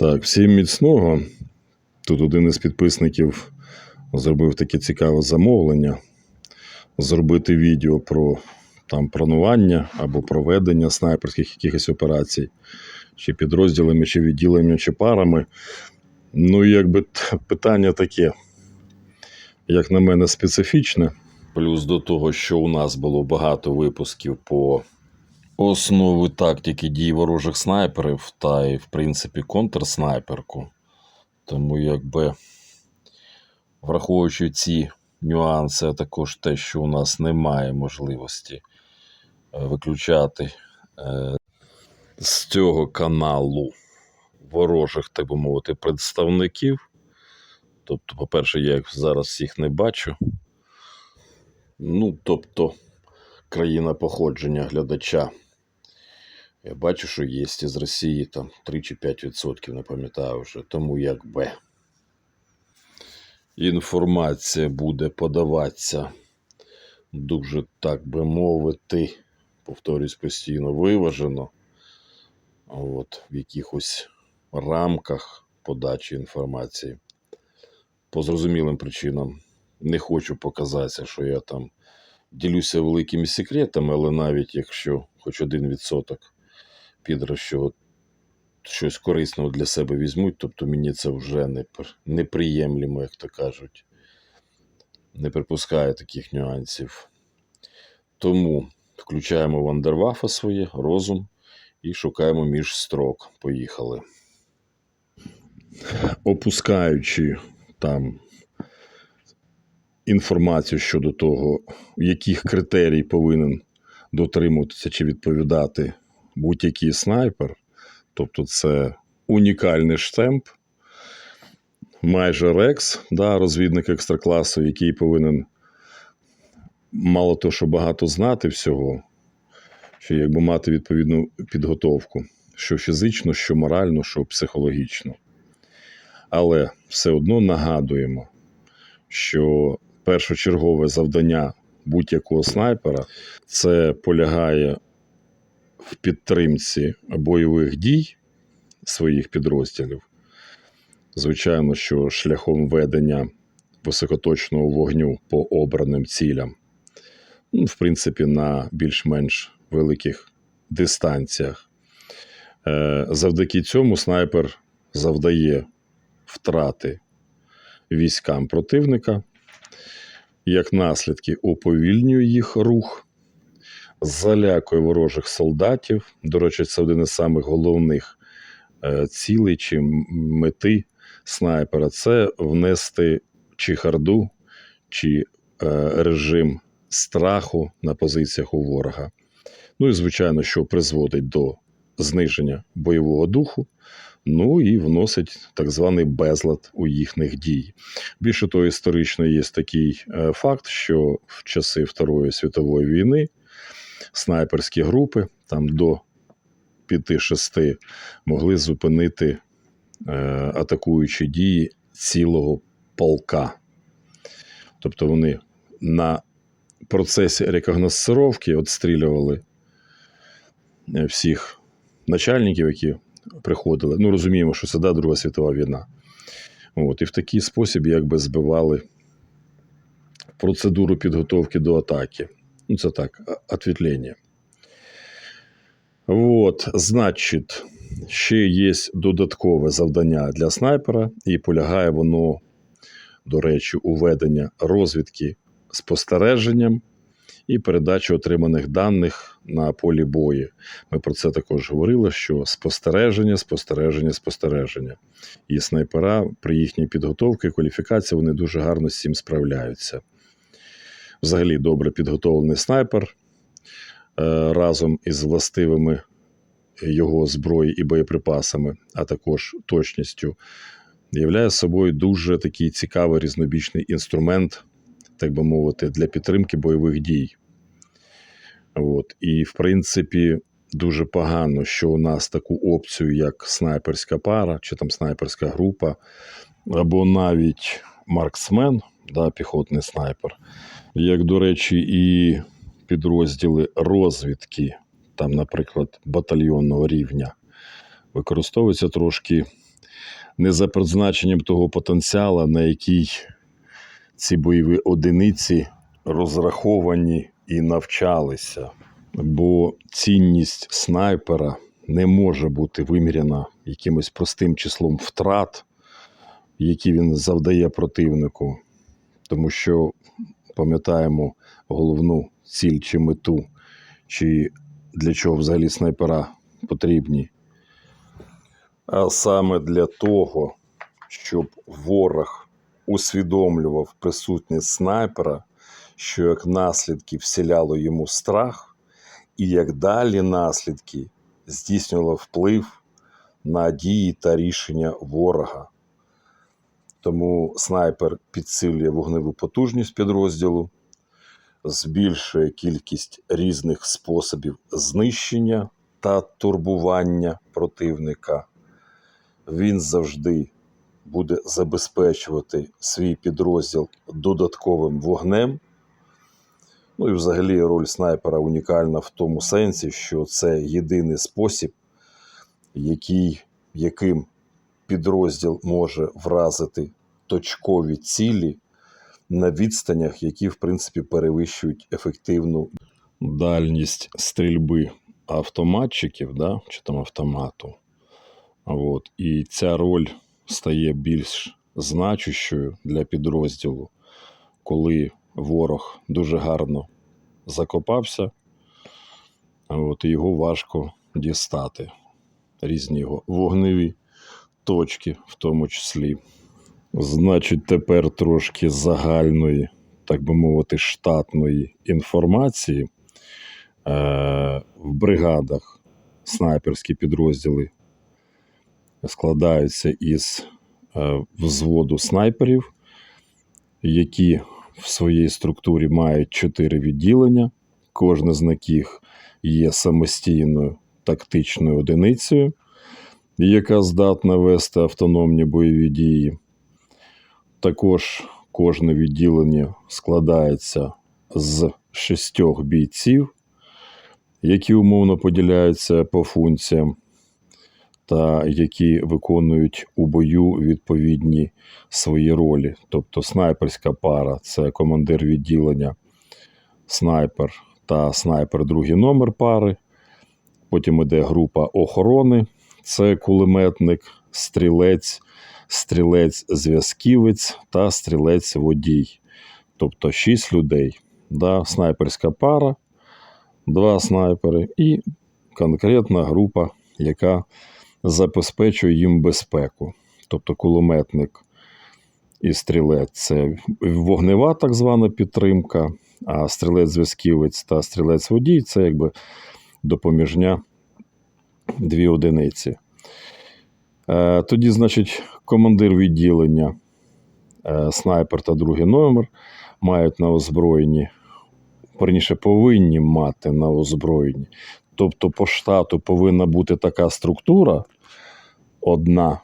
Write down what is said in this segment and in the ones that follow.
Так, всім міцного. Тут один із підписників зробив таке цікаве замовлення зробити відео про там планування або проведення снайперських якихось операцій, чи підрозділами, чи відділеннями, чи парами. Ну, якби питання таке, як на мене, специфічне. Плюс до того, що у нас було багато випусків по основи тактики дій ворожих снайперів та й, в принципі, контрснайперку. Тому, якби, враховуючи ці нюанси, а також те, що у нас немає можливості е, виключати е, з цього каналу ворожих, так би мовити, представників. Тобто, по-перше, я їх зараз всіх не бачу. Ну, тобто, країна походження глядача. Я бачу, що є із Росії там 3 чи 5%, не пам'ятаю вже. Тому якби інформація буде подаватися дуже, так би мовити, повторюсь постійно, виважено. От, в якихось рамках подачі інформації. По зрозумілим причинам не хочу показатися, що я там ділюся великими секретами, але навіть якщо хоч один відсоток підра, от щось корисного для себе візьмуть, тобто мені це вже не, пр- неприємлемо, як то кажуть. Не припускаю таких нюансів. Тому включаємо вандервафа своє, розум і шукаємо між строк. Поїхали. Опускаючи там інформацію щодо того, яких критерій повинен дотримуватися чи відповідати будь-який снайпер, тобто це унікальний штемп, майже Рекс, да, розвідник екстракласу, який повинен мало того, що багато знати всього, що якби мати відповідну підготовку, що фізично, що морально, що психологічно. Але все одно нагадуємо, що першочергове завдання будь-якого снайпера це полягає в підтримці бойових дій своїх підрозділів. Звичайно, що шляхом ведення високоточного вогню по обраним цілям, ну, в принципі, на більш-менш великих дистанціях. Е, Завдяки цьому снайпер завдає втрати військам противника, як наслідки уповільнює їх рух, залякує ворожих солдатів. До речі, це один із самих головних е, цілей чи мети снайпера це внести чи харду, чи е, режим страху на позиціях у ворога. Ну і звичайно, що призводить до зниження бойового духу, ну і вносить так званий безлад у їхніх дій. Більше того, історично є такий е, факт, що в часи Второї світової війни снайперські групи там до 5-6 могли зупинити е, атакуючі дії цілого полка. Тобто вони на процесі рекогносцировки відстрілювали е, всіх начальників, які приходили. Ну, розуміємо, що це да, Друга світова війна. От, і в такий спосіб якби збивали процедуру підготовки до атаки. Ну, це так, ответвлення. От, значить, ще є додаткове завдання для снайпера, і полягає воно, до речі, у ведення розвідки спостереженням і передачі отриманих даних на полі бою. Ми про це також говорили, що спостереження, спостереження, спостереження. І снайпера при їхній підготовці кваліфікації вони дуже гарно з цим справляються. Взагалі, добре підготовлений снайпер е, разом із властивими його зброї і боєприпасами, а також точністю, являє собою дуже такий цікавий різнобічний інструмент, так би мовити, для підтримки бойових дій. От. І, в принципі, дуже погано, що у нас таку опцію, як снайперська пара, чи там снайперська група, або навіть марксмен, да, піхотний снайпер, як, до речі, і підрозділи розвідки, там, наприклад, батальйонного рівня, використовуються трошки не за призначенням того потенціалу, на який ці бойові одиниці розраховані і навчалися. Бо цінність снайпера не може бути виміряна якимось простим числом втрат, які він завдає противнику, тому що пам'ятаємо головну ціль чи мету, чи для чого взагалі снайпера потрібні. А саме для того, щоб ворог усвідомлював присутність снайпера, що як наслідки вселяло йому страх, і як далі наслідки здійснювало вплив на дії та рішення ворога. Тому снайпер підсилює вогневу потужність підрозділу, збільшує кількість різних способів знищення та турбування противника. Він завжди буде забезпечувати свій підрозділ додатковим вогнем. Ну і взагалі роль снайпера унікальна в тому сенсі, що це єдиний спосіб, який, яким підрозділ може вразити точкові цілі на відстанях, які, в принципі, перевищують ефективну дальність стрільби автоматчиків, да, чи там автомату. От. І ця роль стає більш значущою для підрозділу, коли ворог дуже гарно закопався, от, і його важко дістати. Різні його вогневі точки, в тому числі. Значить, тепер трошки загальної, так би мовити, штатної інформації. Е, в бригадах снайперські підрозділи складаються із е, взводу снайперів, які в своїй структурі мають чотири відділення. Кожне з яких є самостійною тактичною одиницею, яка здатна вести автономні бойові дії. Також кожне відділення складається з шістьох бійців, які умовно поділяються по функціям, та які виконують у бою відповідні свої ролі. Тобто снайперська пара це командир відділення, снайпер та снайпер другий номер пари. Потім іде група охорони, це кулеметник, стрілець, стрілець-зв'язківець та стрілець-водій. Тобто 6 людей. Да? Снайперська пара, два снайпери і конкретна група, яка забезпечує їм безпеку. Тобто кулеметник і стрілець це вогнева так звана підтримка, а стрілець-зв'язківець та стрілець-водій це якби допоміжня дві одиниці. Е, Тоді, значить, командир відділення, е, снайпер та другий номер мають на озброєнні, верніше, повинні мати на озброєнні. Тобто по штату повинна бути така структура одна,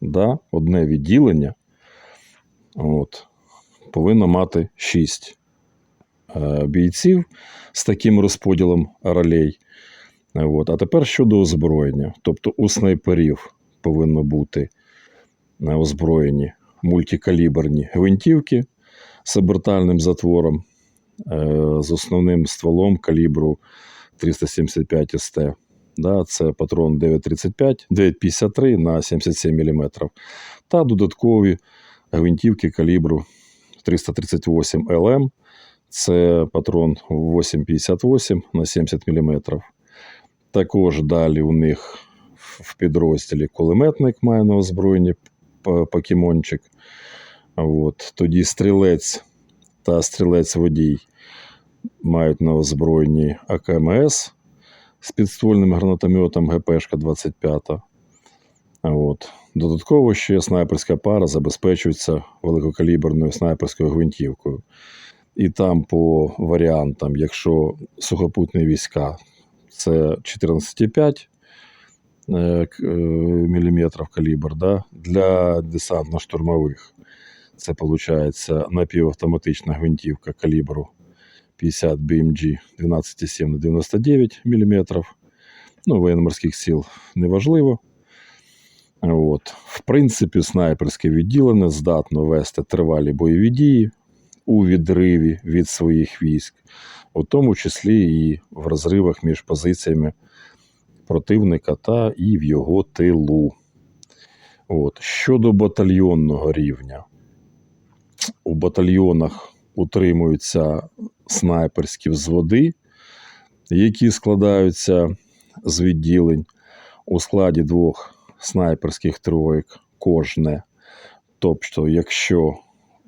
да, одне відділення. От, повинно мати 6 е, бійців з таким розподілом ролей. От. А тепер щодо озброєння. Тобто у снайперів повинно бути на озброєнні мультикаліберні гвинтівки з обертальним затвором, е, з основним стволом калібру 375 СТ. Це патрон 9,35, 9,53 на 77 мм. Та додаткові гвинтівки калібру 338 ЛМ. Це патрон 8,58 на 70 мм. Також далі у них в підрозділі кулеметник має на озброєнні покемончик. От. Тоді стрілець та стрілець-водій мають на озброєнні АКМС з підствольним гранатометом ГПшка-25. От. Додатково ще снайперська пара забезпечується великокаліберною снайперською гвинтівкою. І там по варіантам, якщо сухопутні війська, це 14,5 е, е, мм калібр. Да? Для десантно-штурмових це виходить напівавтоматична гвинтівка калібру 50 BMG 12,7 на 99 мм. Ну, военно-морських сил неважливо. От. В принципі, снайперське відділення здатно вести тривалі бойові дії у відриві від своїх військ, у тому числі і в розривах між позиціями противника та і в його тилу. От. Щодо батальйонного рівня, у батальйонах утримуються снайперські взводи, які складаються з відділень у складі двох снайперських троєк кожне. Тобто, якщо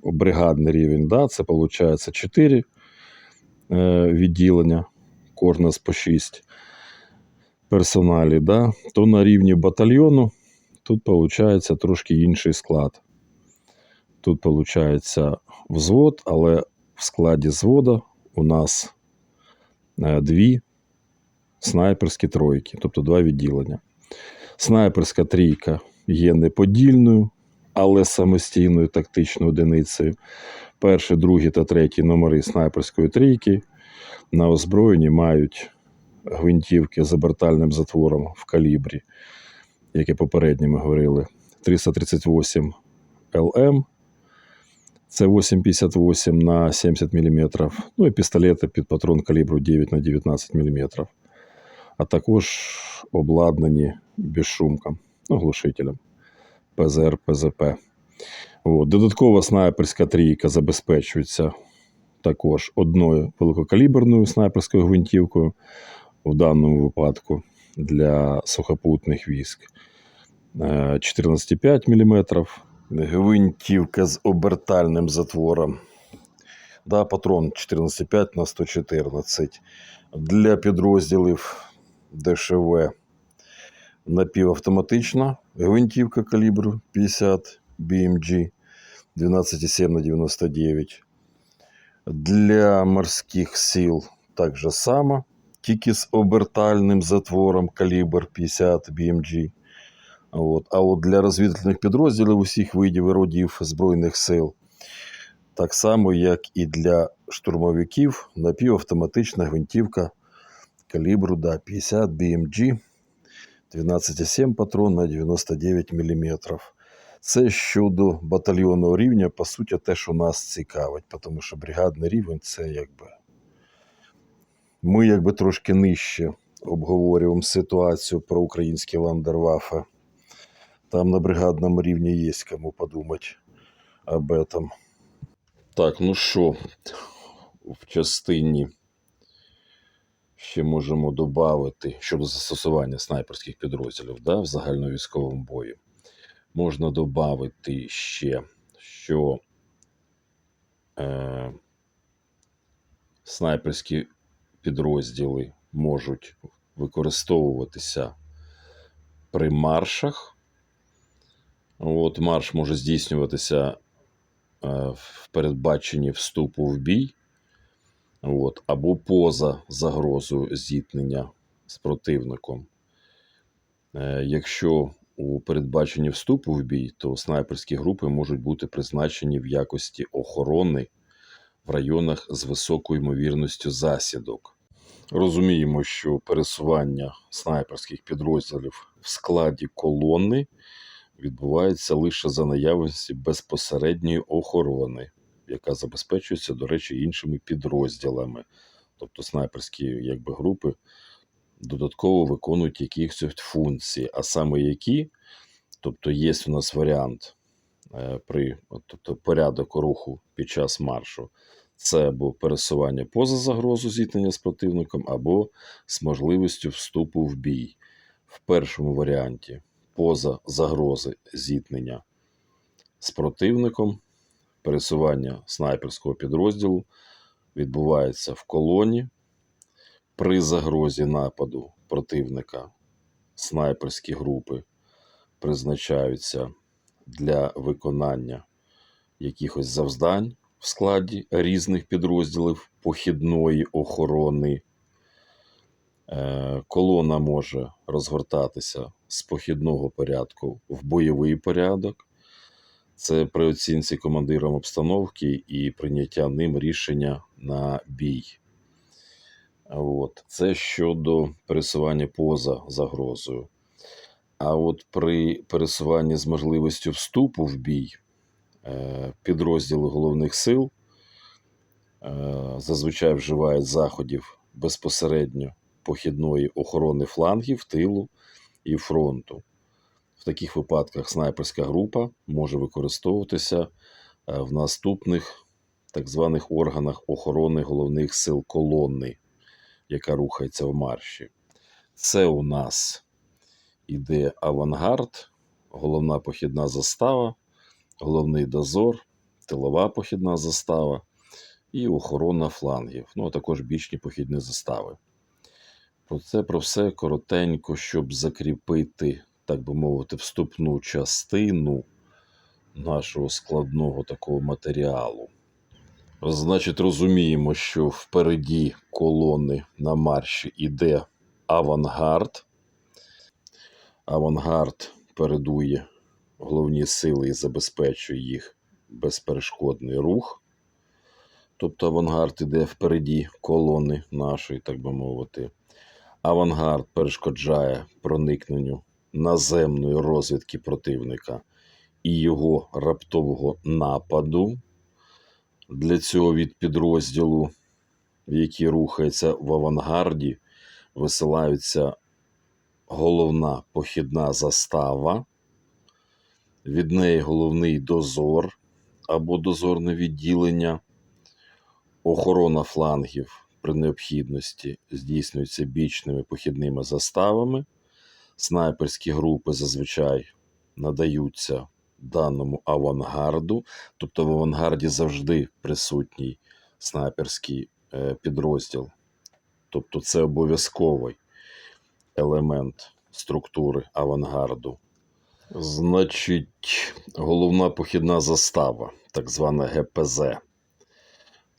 бригадний рівень, да, це виходить 4 е, відділення, кожне з по 6 персоналі, да, то на рівні батальйону тут виходить трошки інший склад. Тут виходить взвод, але в складі звода у нас е, дві снайперські тройки, тобто два відділення. Снайперська трійка є неподільною, але самостійною тактичною одиницею. Перші, другі та треті номери снайперської трійки на озброєнні мають гвинтівки з обертальним затвором в калібрі, яке попередньо ми говорили, 338 ЛМ. Це 8,58 на 70 мм. Ну і пістолети під патрон калібру 9 на 19 мм. А також обладнані безшумком, ну, глушителем ПЗР, ПЗП. От. Додаткова снайперська трійка забезпечується також одною великокаліберною снайперською гвинтівкою, в даному випадку для сухопутних військ. Е, 14,5 мм. Гвинтівка з обертальним затвором. Да, патрон 14,5 на 114. Для підрозділів ДШВ напівавтоматична гвинтівка калібру 50 BMG 12,7 на 99. Для морських сил так же само, тільки з обертальним затвором калібр 50 BMG. От. А от для розвідувальних підрозділів усіх видів і родів Збройних сил, так само, як і для штурмовиків, напівавтоматична гвинтівка калібру да, 50 BMG 12,7 патрон на 99 мм. Це щодо батальйонного рівня, по суті, те, що нас цікавить, тому що бригадний рівень це якби. Ми якби трошки нижче обговорюємо ситуацію про українські ландервафи. Там на бригадному рівні є кому подумати об этом. Так, ну що, в частині ще можемо додати щодо застосування снайперських підрозділів да, в загальновійськовому бою. Можна додати ще, що е, снайперські підрозділи можуть використовуватися при маршах. От марш може здійснюватися е, в передбаченні вступу в бій, от, або поза загрозою зіткнення з противником. Е, Якщо у передбаченні вступу в бій, то снайперські групи можуть бути призначені в якості охорони в районах з високою ймовірністю засідок. Розуміємо, що пересування снайперських підрозділів в складі колони відбувається лише за наявності безпосередньої охорони, яка забезпечується, до речі, іншими підрозділами. Тобто снайперські якби, групи додатково виконують якісь функції, а саме які, тобто є у нас варіант е, при тобто порядок руху під час маршу. Це або пересування поза загрозу зіткнення з противником, або з можливістю вступу в бій. В першому варіанті поза загрози зіткнення з противником, пересування снайперського підрозділу відбувається в колоні. При загрозі нападу противника снайперські групи призначаються для виконання якихось завдань в складі різних підрозділів похідної охорони. Е, Колона може розгортатися з похідного порядку в бойовий порядок. Це при оцінці командиром обстановки і прийняття ним рішення на бій. От. Це щодо пересування поза загрозою. А от при пересуванні з можливістю вступу в бій е, підрозділи головних сил е, зазвичай вживають заходів безпосередньо похідної охорони флангів, тилу і фронту. В таких випадках снайперська група може використовуватися е, в наступних так званих органах охорони головних сил колони, яка рухається в марші. Це у нас іде авангард, головна похідна застава, головний дозор, тилова похідна застава і охорона флангів, ну а також бічні похідні застави. Про це про все коротенько, щоб закріпити, так би мовити, вступну частину нашого складного такого матеріалу. Значить, розуміємо, що впереді колони на марші іде авангард. Авангард передує головні сили і забезпечує їх безперешкодний рух. Тобто авангард іде впереді колони нашої, так би мовити. Авангард перешкоджає проникненню наземної розвідки противника і його раптового нападу. Для цього від підрозділу, який рухається в авангарді, висилаються головна похідна застава, від неї головний дозор або дозорне відділення, охорона флангів при необхідності здійснюється бічними похідними заставами. Снайперські групи зазвичай надаються даному авангарду, тобто в авангарді завжди присутній снайперський е, підрозділ. Тобто це обов'язковий елемент структури авангарду. Значить, головна похідна застава, так звана ГПЗ,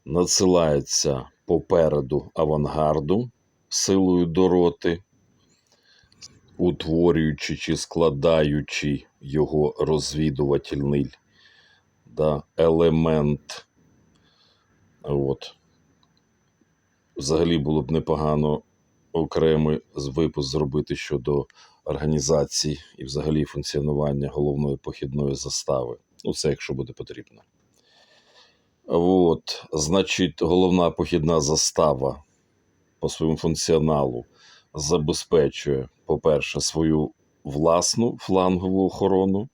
надсилається попереду авангарду силою до роти, утворюючи чи складаючи його розвідувальний да, елемент. От. Взагалі було б непогано окремий випуск зробити щодо організації і взагалі функціонування головної похідної застави. Ну, це якщо буде потрібно. От, значить, головна похідна застава по своєму функціоналу забезпечує, по-перше, свою власну флангову охорону,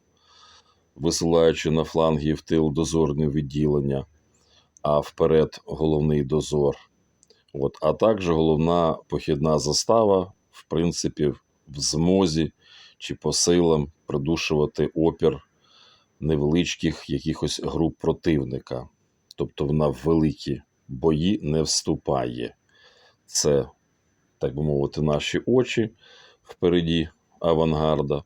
висилаючи на фланги в тил дозорне відділення, а вперед головний дозор. От, а також головна похідна застава, в принципі, в змозі чи по силам придушувати опір невеличких якихось груп противника. Тобто вона в великі бої не вступає. Це, так би мовити, наші очі впереді авангарда.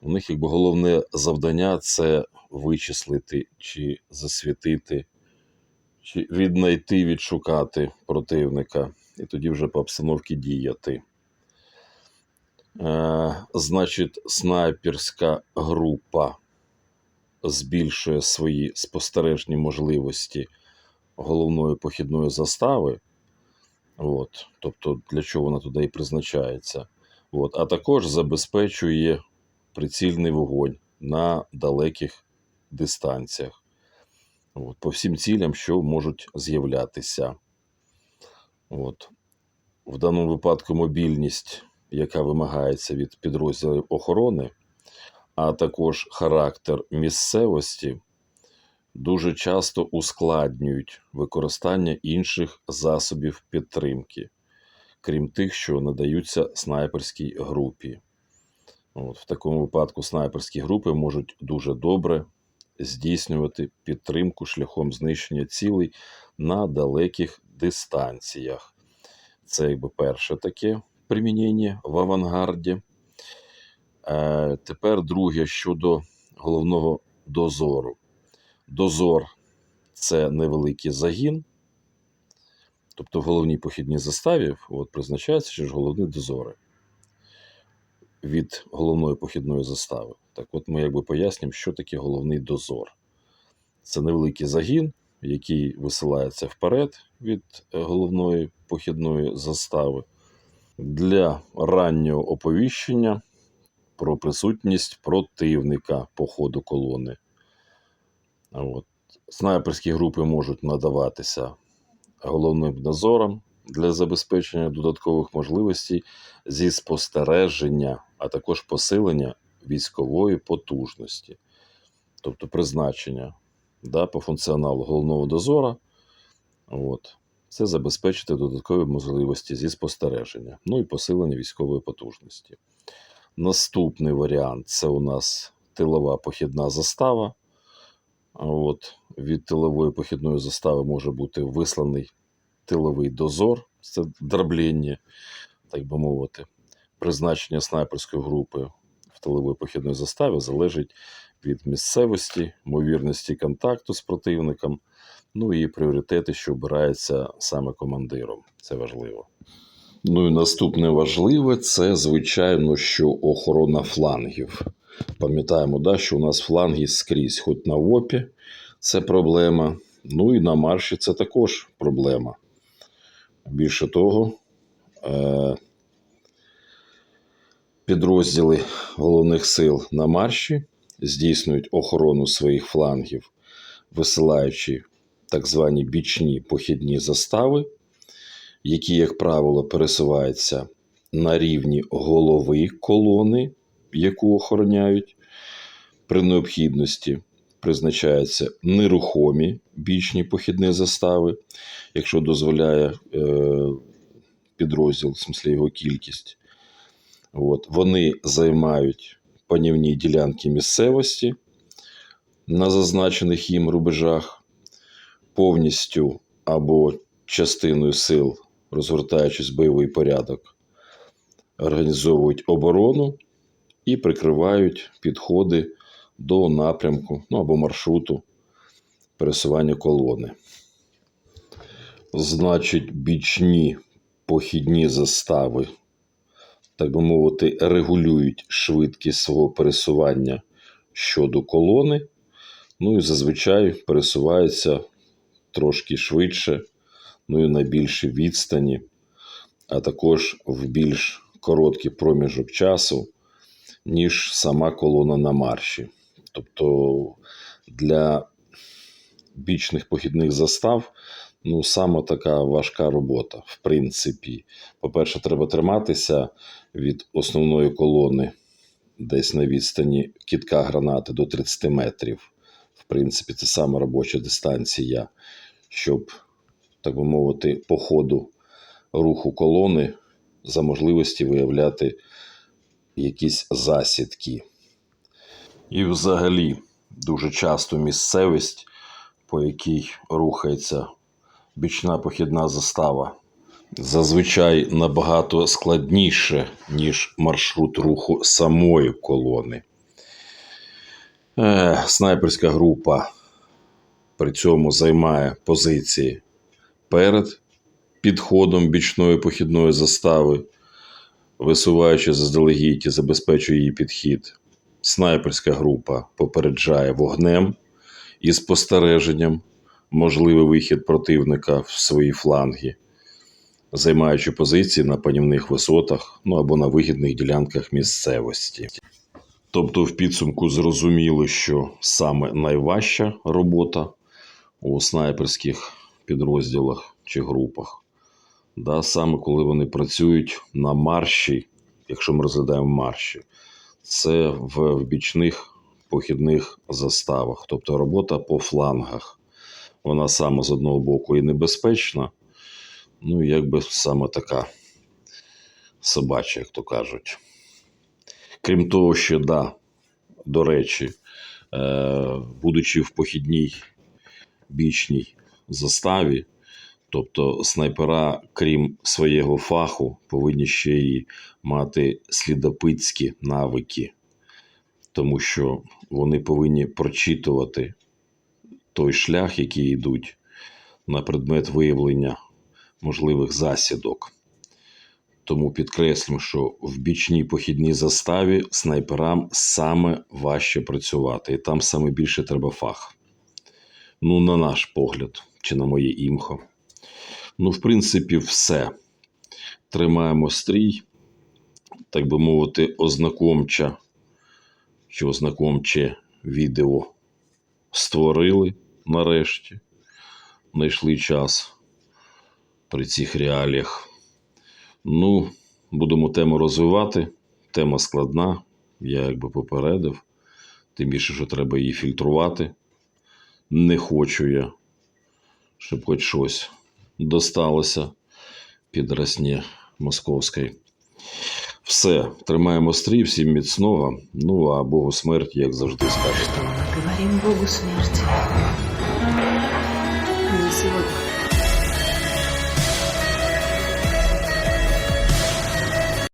У них якби головне завдання це вичислити чи засвітити, чи віднайти, відшукати противника, і тоді вже по обстановці діяти. Е, значить, снайперська група збільшує свої спостережні можливості головної похідної застави. От, тобто, для чого вона туди і призначається. От, а також забезпечує прицільний вогонь на далеких дистанціях. От, по всім цілям, що можуть з'являтися. От. В даному випадку мобільність, яка вимагається від підрозділів охорони, а також характер місцевості, дуже часто ускладнюють використання інших засобів підтримки, крім тих, що надаються снайперській групі. От, В такому випадку снайперські групи можуть дуже добре здійснювати підтримку шляхом знищення цілей на далеких дистанціях. Це якби перше таке примінення в авангарді. Е, Тепер друге щодо головного дозору. Дозор це невеликий загін. Тобто в головній похідній заставі от, призначається що ж головні дозори від головної похідної застави. Так от ми якби пояснюємо, що таке головний дозор. Це невеликий загін, який висилається вперед від е, головної похідної застави для раннього оповіщення про присутність противника по ходу колони. От. Снайперські групи можуть надаватися головним дозором для забезпечення додаткових можливостей зі спостереження, а також посилення військової потужності, тобто призначення да, по функціоналу головного дозора. От. Це забезпечити додаткові можливості зі спостереження, ну і посилення військової потужності. Наступний варіант це у нас тилова похідна застава. От, від тилової похідної застави може бути висланий тиловий дозор, це дроблення, так би мовити. Призначення снайперської групи в тилової похідної заставі залежить від місцевості, ймовірності контакту з противником, ну і пріоритети, що обираються саме командиром. Це важливо. Ну і наступне важливе це, звичайно, що охорона флангів. Пам'ятаємо, да, що у нас фланги скрізь, хоч на ВОПі це проблема. Ну і на марші це також проблема. Більше того, е- підрозділи головних сил на марші здійснюють охорону своїх флангів, висилаючи так звані бічні похідні застави, які, як правило, пересуваються на рівні голови колони, яку охороняють. При необхідності призначаються нерухомі бічні похідні застави, якщо дозволяє е, підрозділ, в смислі його кількість. От. Вони займають панівні ділянки місцевості на зазначених їм рубежах, повністю або частиною сил, розгортаючись в бойовий порядок, організовують оборону і прикривають підходи до напрямку ну, або маршруту пересування колони. Значить, бічні похідні застави, так би мовити, регулюють швидкість свого пересування щодо колони, ну і зазвичай пересуваються трошки швидше, ну і на більшій відстані, а також в більш короткий проміжок часу, ніж сама колона на марші. Тобто для бічних похідних застав ну, саме така важка робота. В принципі, по-перше, треба триматися від основної колони десь на відстані кітка гранати до 30 метрів. В принципі, це саме робоча дистанція, щоб, так би мовити, по ходу руху колони за можливості виявляти якісь засідки. І взагалі дуже часто місцевість, по якій рухається бічна похідна застава, зазвичай набагато складніше, ніж маршрут руху самої колони. Е, снайперська група при цьому займає позиції перед підходом бічної похідної застави, висуваючи заздалегідь і забезпечує її підхід. Снайперська група попереджає вогнем і спостереженням можливий вихід противника в свої фланги, займаючи позиції на панівних висотах ну або на вигідних ділянках місцевості. Тобто, в підсумку зрозуміло, що саме найважча робота у снайперських підрозділах чи групах, да, саме коли вони працюють на марші, якщо ми розглядаємо марші, це в бічних похідних заставах, тобто робота по флангах. Вона саме з одного боку і небезпечна, ну якби саме така собача, як то кажуть. Крім того, що да, до речі, е, будучи в похідній бічній заставі, тобто снайпера, крім свого фаху, повинні ще й мати слідопитські навики, тому що вони повинні прочитувати той шлях, який йдуть на предмет виявлення можливих засідок. Тому підкреслюємо, що в бічній похідній заставі снайперам саме важче працювати, і там саме більше треба фах. Ну, на наш погляд, чи на моє імхо. Ну, в принципі, все. Тримаємо стрій, так би мовити, ознакомча що знакомче відео створили нарешті. Знайшли час при цих реаліях. Ну, будемо тему розвивати. Тема складна, я якби попередив. Тим більше, що треба її фільтрувати. Не хочу я, щоб хоч щось досталося під Росні Московської. Все, тримаємо стрій, всім міцного. Ну а Богу смерті, як завжди скажете. Говоримо Богу смерті. Не сегодня.